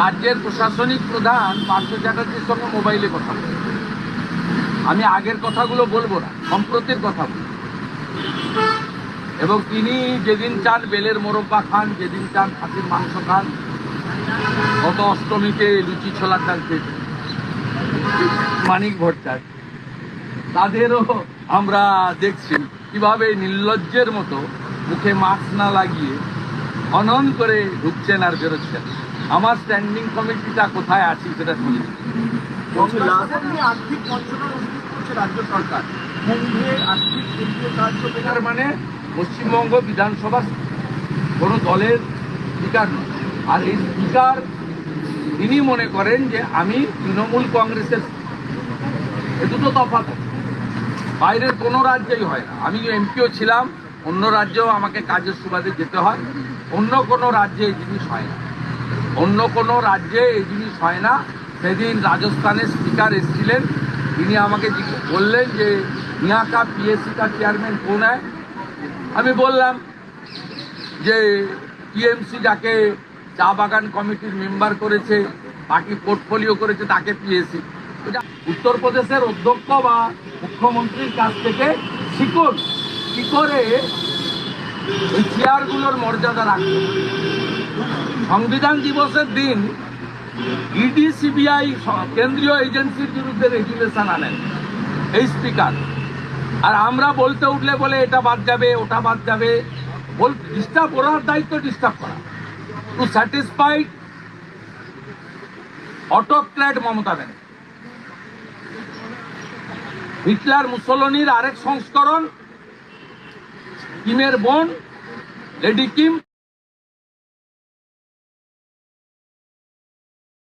রাজ্যের প্রশাসনিক প্রধান পার্থ চ্যাটার্জির সঙ্গে মোবাইলে কথা বলে। আমি আগের কথাগুলো বলব না, সম্প্রতির কথা বলব। এবং তিনি যেদিন চান বেলের মোরব্বা খান, যেদিন চান খাসির মাংস খান, গত অষ্টমীতে লুচি ছোলার ডাল মানিক ভট্টাচার্য। তাদেরও আমরা দেখছি কীভাবে নির্লজ্জের মতো মুখে মাস্ক না লাগিয়ে খনন করে ঢুকছেন আর বেরোচ্ছেন। আমার স্ট্যান্ডিং কমিটিটা কোথায় আছে সেটা শুনি। আর্থিক রাজ্য সরকার। আর্থিক মানে পশ্চিমবঙ্গ বিধানসভা কোনো দলের স্পিকার নয়। আর এই স্পিকার তিনি মনে করেন যে আমি তৃণমূল কংগ্রেসের এ দুটো তফাৎ আছে। বাইরের কোনো রাজ্যেই হয় না। আমি এমপিও ছিলাম অন্য রাজ্যেও আমাকে কাজের সুবাদে যেতে হয়। অন্য কোনো রাজ্যে এই জিনিস হয় না। অন্য কোনো রাজ্যে এই জিনিস হয় না। সেদিন রাজস্থানের স্পিকার এসেছিলেন। তিনি আমাকে বললেন যে ইয়াকা পিএসসি কা চেয়ারম্যান কোন হয়? আমি বললাম যে টিএমসি যাকে চা বাগান কমিটির মেম্বার করেছে, বাকি পোর্টফোলিও করেছে, তাকে পিএসসি এটা উত্তরপ্রদেশের অধ্যক্ষ বা মুখ্যমন্ত্রীর কাছ থেকে শিকড় কি করে ওই চেয়ারগুলোর মর্যাদা রাখতে। সংবিধান দিবসের দিন ইডি সিবিআই কেন্দ্রীয় এজেন্সির বিরুদ্ধে রেগুলেশন আনেন, এই স্পিকার। আর আমরা বলতে উঠলে বলে এটা বাদ যাবে, ওটা বাদ যাবে। বল ডিস্টার্ব করার দায়িত্ব ডিস্টার্ব করা। Too satisfied autocrat Mamata Banerjee. Hitler মুসোলনির আরেক সংস্করণ কিমের বোন লেডি কিম